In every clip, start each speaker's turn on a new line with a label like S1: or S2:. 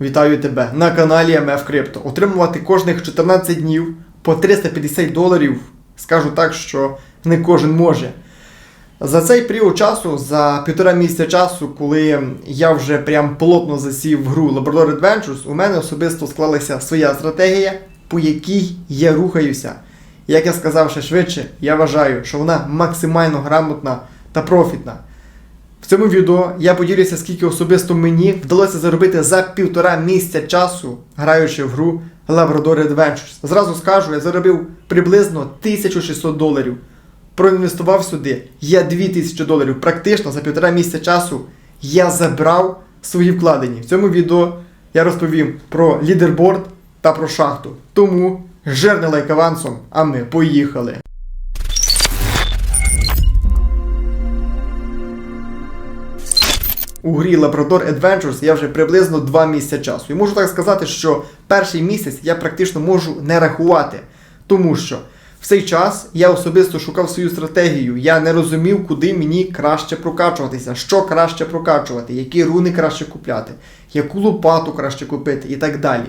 S1: Вітаю тебе на каналі MF Crypto. Отримувати кожних 14 днів по 350 доларів. Скажу так, що не кожен може. За цей період часу, за півтора місяця часу, коли я вже прям плотно засів в гру Labrador Adventures, у мене особисто склалася своя стратегія, по якій я рухаюся. Як я сказав ще швидше, я вважаю, що вона максимально грамотна та профітна. Цьому відео я поділюся, скільки особисто мені вдалося заробити за півтора місяця часу, граючи в гру Labrador Adventures. Зразу скажу, я заробив приблизно 1600 доларів. Проінвестував сюди я 2000 доларів. Практично за півтора місяця часу я забрав свої вкладені. В цьому відео я розповім про лідерборд та про шахту. Тому жирний лайк авансом, а ми поїхали. У грі Labrador Adventures я вже приблизно 2 місяці часу. І можу так сказати, що перший місяць я практично можу не рахувати, тому що в цей час я особисто шукав свою стратегію. Я не розумів, куди мені краще прокачуватися, що краще прокачувати, які руни краще купляти, яку лопату краще купити і так далі.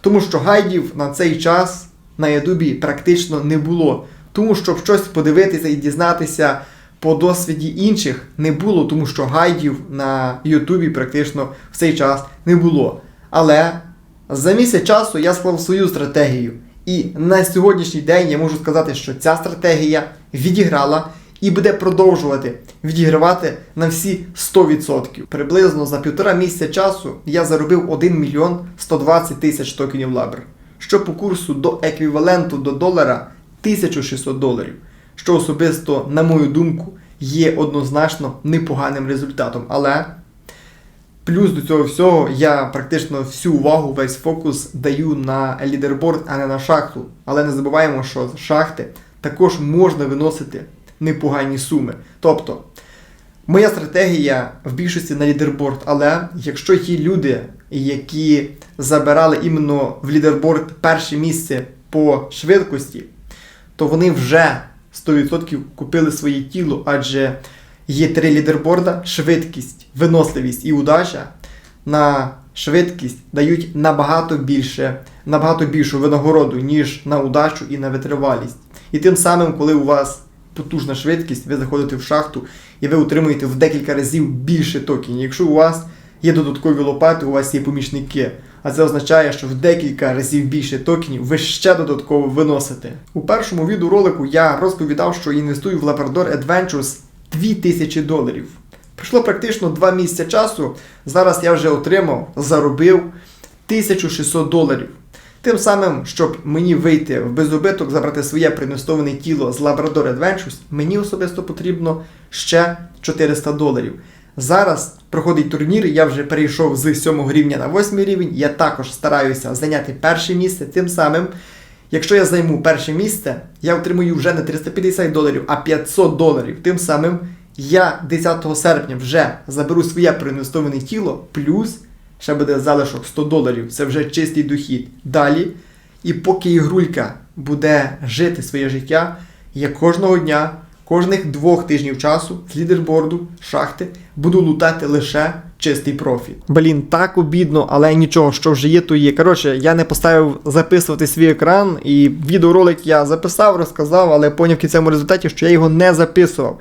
S1: Тому що гайдів на цей час на Ютубі практично не було. Тому щоб щось подивитися і дізнатися по досвіді інших не було, тому що гайдів на Ютубі практично в цей час не було. Але за місяць часу я склав свою стратегію. І на сьогоднішній день я можу сказати, що ця стратегія відіграла і буде продовжувати відігравати на всі 100%. Приблизно за півтора місяця часу я заробив 1 мільйон 120 тисяч токенів лабр, що по курсу до еквіваленту до долара 1600 доларів, що особисто, на мою думку, є однозначно непоганим результатом. Але Плюс до цього всього я практично всю увагу, весь фокус даю на лідерборд, а не на шахту. Але не забуваємо, що з шахти також можна виносити непогані суми. Тобто, моя стратегія в більшості на лідерборд, але якщо є люди, які забирали іменно в лідерборд перше місце по швидкості, то вони вже 100% купили своє тіло, адже є три лідерборда: швидкість, виносливість і удача. На швидкість дають набагато більше, набагато більшу винагороду, ніж на удачу і на витривалість. І тим самим, коли у вас потужна швидкість, ви заходите в шахту і ви отримуєте в декілька разів більше токенів. Якщо у вас є додаткові лопати, у вас є помічники. А це означає, що в декілька разів більше токенів ви ще додатково виносите. У першому відеоролику я розповідав, що інвестую в Labrador Adventures 2000 доларів. Пройшло практично 2 місяці часу. Зараз я вже отримав, заробив 1600 доларів. Тим самим, щоб мені вийти в безубиток, забрати своє принестоване тіло з Labrador Adventures, мені особисто потрібно ще 400 доларів. Зараз проходить турнір, я вже перейшов з 7 рівня на 8 рівень. Я також стараюся зайняти перше місце. Тим самим, якщо я займу перше місце, я отримую вже не 350 доларів, а 500 доларів. Тим самим я 10 серпня вже заберу своє проінвестоване тіло, плюс ще буде залишок 100 доларів. Це вже чистий дохід. Далі. І поки ігрулька буде жити своє життя, я кожного дня, кожних двох тижнів часу з лідерборду, шахти, буду лутати лише чистий профіт. Блін, так обідно, але нічого, що вже є, то є. Коротше, я не поставив записувати свій екран, і відеоролик я записав, розказав, але поняв в кінцевому результаті, що я його не записував.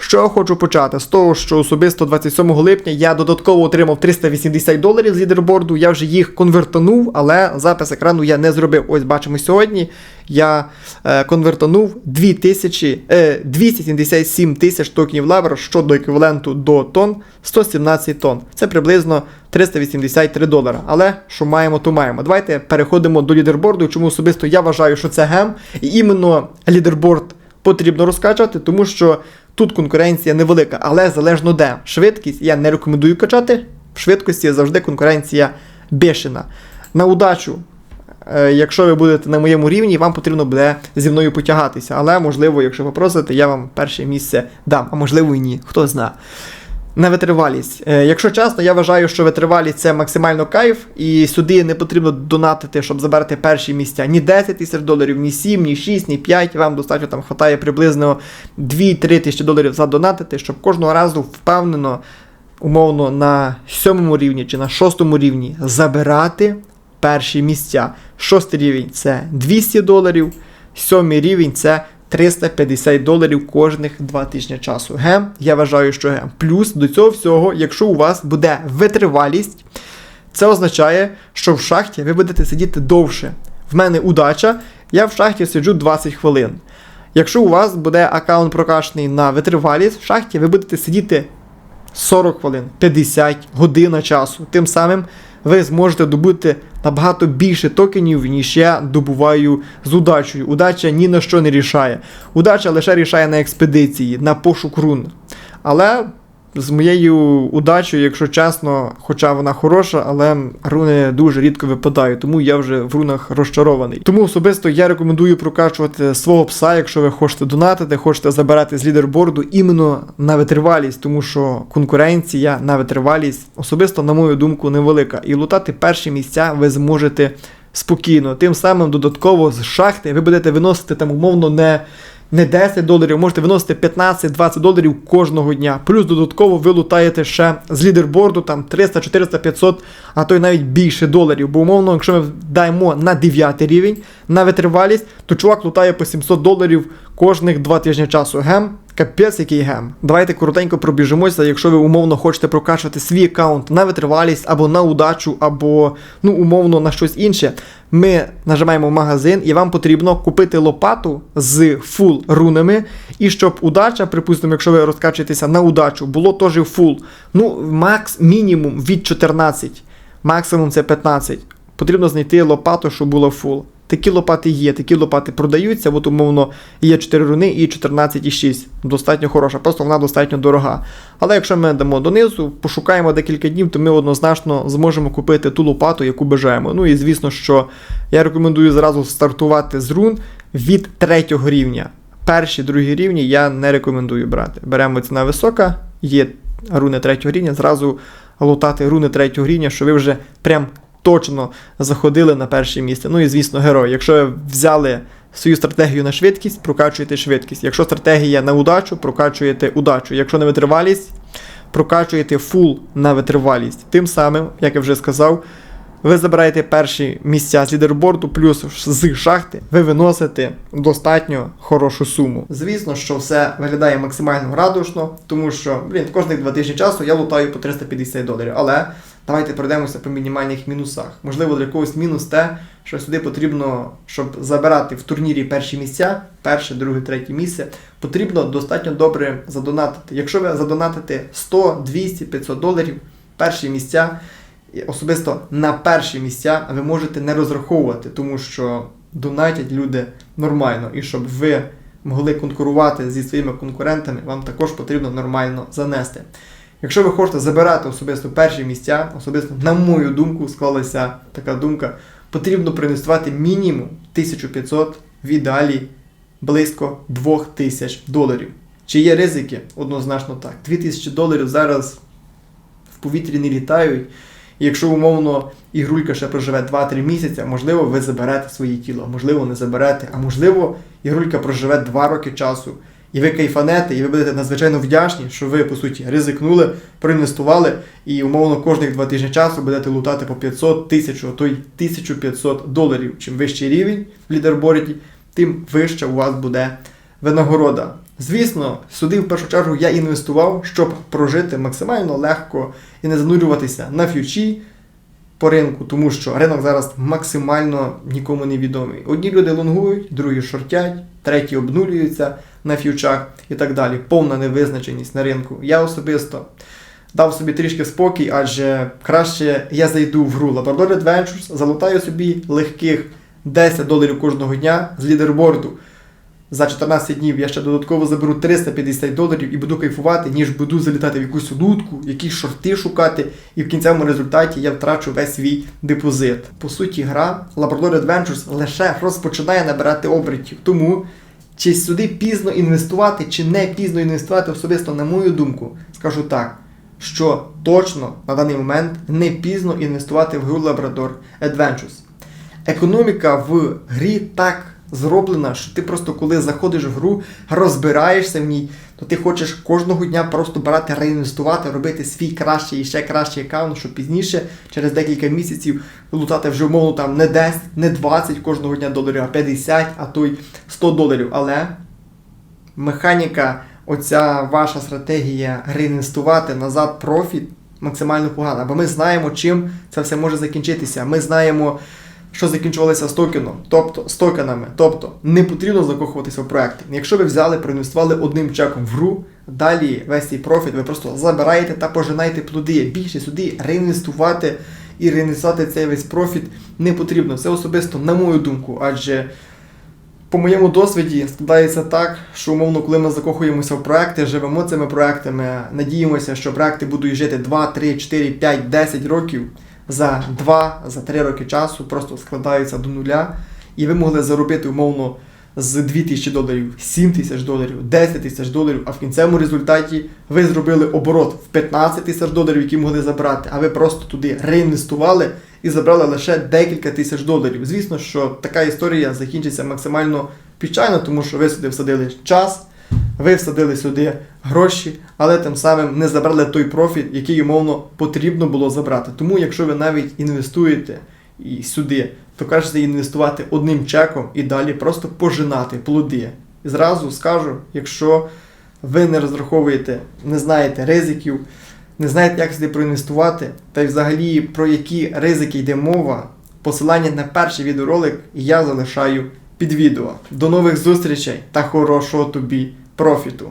S1: Що хочу почати? З того, що особисто 27 липня я додатково отримав 380 доларів з лідерборду. Я вже їх конвертанув, але запис екрану я не зробив. Ось бачимо сьогодні. Я е, конвертанув 2000, е, 277 тисяч токенів лавр, що до еквіваленту до тонн 117 тонн. Це приблизно 383 долара. Але що маємо, то маємо. Давайте переходимо до лідерборду. Чому особисто я вважаю, що це гем. І іменно лідерборд потрібно розкачувати, тому що тут конкуренція невелика, але залежно де. Швидкість я не рекомендую качати. В швидкості завжди конкуренція бешена. На удачу, е, якщо ви будете на моєму рівні, вам потрібно буде зі мною потягатися. Але, можливо, якщо попросите, я вам перше місце дам, а можливо і ні, хто знає. На витривалість. Е, якщо чесно, я вважаю, що витривалість це максимально кайф, і сюди не потрібно донатити, щоб забрати перші місця. Ні 10 тисяч доларів, ні 7, ні 6, ні 5. Вам достатньо там хватає приблизно 2-3 тисячі доларів задонатити, щоб кожного разу впевнено умовно на сьомому рівні чи на шостому рівні забирати перші місця. Шостий рівень це 200 доларів, сьомий рівень це 350 доларів кожних 2 тижні часу. Гем, я вважаю, що гем. Плюс до цього всього, якщо у вас буде витривалість, це означає, що в шахті ви будете сидіти довше. В мене удача, я в шахті сиджу 20 хвилин. Якщо у вас буде аккаунт прокачаний на витривалість, в шахті ви будете сидіти 40 хвилин, 50 година часу. Тим самим ви зможете добути набагато більше токенів, ніж я добуваю з удачею. Удача ні на що не рішає. Удача лише рішає на експедиції, на пошук рун. Але з моєю удачею, якщо чесно, хоча вона хороша, але руни дуже рідко випадають, тому я вже в рунах розчарований. Тому особисто я рекомендую прокачувати свого пса, якщо ви хочете донатити, хочете забирати з лідерборду іменно на витривалість, тому що конкуренція на витривалість особисто, на мою думку, невелика. І лутати перші місця ви зможете спокійно. Тим самим додатково з шахти ви будете виносити там умовно не не 10 доларів, можете виносити 15-20 доларів кожного дня. Плюс додатково ви лутаєте ще з лідерборду там 300, 400, 500, а то й навіть більше доларів. Бо умовно, якщо ми даємо на 9 рівень на витривалість, то чувак лутає по 700 доларів кожних 2 тижні часу. Гем, капець який гем. Давайте коротенько пробіжимося, якщо ви умовно хочете прокачувати свій аккаунт на витривалість або на удачу, або ну умовно на щось інше. Ми нажимаємо магазин, і вам потрібно купити лопату з фул рунами. І щоб удача, припустимо, якщо ви розкачуєтеся на удачу, було теж фул. Ну, макс мінімум від 14, максимум це 15. Потрібно знайти лопату, щоб була фул. Такі лопати є, такі лопати продаються, от умовно є 4 руни і 14,6. Достатньо хороша, просто вона достатньо дорога. Але якщо ми йдемо донизу, пошукаємо декілька днів, то ми однозначно зможемо купити ту лопату, яку бажаємо. Ну і звісно, що я рекомендую зразу стартувати з рун від третього рівня. Перші, другі рівні я не рекомендую брати. Беремо ціна висока, є руни третього рівня, зразу лутати руни третього рівня, що ви вже прям точно заходили на перше місце. Ну і звісно, герой. Якщо взяли свою стратегію на швидкість, прокачуєте швидкість. Якщо стратегія на удачу, прокачуєте удачу. Якщо на витривалість, прокачуєте фул на витривалість. Тим самим, як я вже сказав, ви забираєте перші місця з лідерборду, плюс з шахти ви виносите достатньо хорошу суму. Звісно, що все виглядає максимально радушно, тому що, блін, кожних два тижні часу я лутаю по 350 доларів. Але давайте пройдемося по мінімальних мінусах. Можливо, для когось мінус те, що сюди потрібно, щоб забирати в турнірі перші місця, перше, друге, третє місце, потрібно достатньо добре задонатити. Якщо ви задонатите 100, 200, 500 доларів, перші місця. Особисто на перші місця ви можете не розраховувати, тому що донатять люди нормально, і щоб ви могли конкурувати зі своїми конкурентами, вам також потрібно нормально занести. Якщо ви хочете забирати особисто перші місця, особисто, на мою думку, склалася така думка, потрібно проінвестувати мінімум 1500 в ідеалі близько 2000 доларів. Чи є ризики? Однозначно так. 2000 доларів зараз в повітрі не літають. Якщо умовно ігрулька ще проживе 2-3 місяці, можливо, ви заберете своє тіло, можливо, не заберете, а можливо, ігрулька проживе 2 роки часу. І ви кайфанете, і ви будете надзвичайно вдячні, що ви, по суті, ризикнули, проінвестували, і умовно кожних 2 тижні часу будете лутати по 500 тисяч, а то й 1500 доларів. Чим вищий рівень в лідерборді, тим вища у вас буде винагорода. Звісно, сюди в першу чергу я інвестував, щоб прожити максимально легко і не занурюватися на ф'ючі по ринку, тому що ринок зараз максимально нікому не відомий. Одні люди лонгують, другі шортять, треті обнулюються на ф'ючах і так далі. Повна невизначеність на ринку. Я особисто дав собі трішки спокій, адже краще я зайду в гру Labrador Adventures, залутаю собі легких 10 доларів кожного дня з лідерборду. За 14 днів я ще додатково заберу 350 доларів і буду кайфувати, ніж буду залітати в якусь лутку, якісь шорти шукати, і в кінцевому результаті я втрачу весь свій депозит. По суті, гра Labrador Adventures лише розпочинає набирати обертів. Тому чи сюди пізно інвестувати, чи не пізно інвестувати, особисто, на мою думку, скажу так, що точно на даний момент не пізно інвестувати в гру Labrador Adventures. Економіка в грі так зроблена, що ти просто коли заходиш в гру, розбираєшся в ній, то ти хочеш кожного дня просто брати, реінвестувати, робити свій кращий і ще кращий аккаунт, щоб пізніше, через декілька місяців, лутати вже умовно там не 10, не 20 кожного дня доларів, а 50, а то й 100 доларів. Але механіка, оця ваша стратегія реінвестувати назад профіт максимально погана. Бо ми знаємо, чим це все може закінчитися. Ми знаємо, що закінчувалося з токеном, тобто з токенами. Тобто не потрібно закохуватися в проекти. Якщо ви взяли, проінвестували одним чеком в гру, далі весь цей профіт ви просто забираєте та пожинаєте плоди. Більше сюди реінвестувати і реінвестувати цей весь профіт не потрібно. Це особисто, на мою думку, адже. По моєму досвіді складається так, що умовно, коли ми закохуємося в проекти, живемо цими проектами, надіємося, що проекти будуть жити 2, 3, 4, 5, 10 років. За 2, за 3 роки часу просто складаються до нуля, і ви могли заробити умовно з 2000 доларів, 7 тисяч доларів, 10 тисяч доларів, а в кінцевому результаті ви зробили оборот в 15 тисяч доларів, які могли забрати, а ви просто туди реінвестували і забрали лише декілька тисяч доларів. Звісно, що така історія закінчиться максимально печально, тому що ви сюди всадили час, ви всадили сюди гроші, але тим самим не забрали той профіт, який умовно потрібно було забрати. Тому, якщо ви навіть інвестуєте і сюди, то кажете інвестувати одним чеком і далі просто пожинати плоди. І зразу скажу, якщо ви не розраховуєте, не знаєте ризиків, не знаєте, як сюди проінвестувати, та й взагалі про які ризики йде мова, посилання на перший відеоролик я залишаю під відео. До нових зустрічей та хорошого тобі профіту!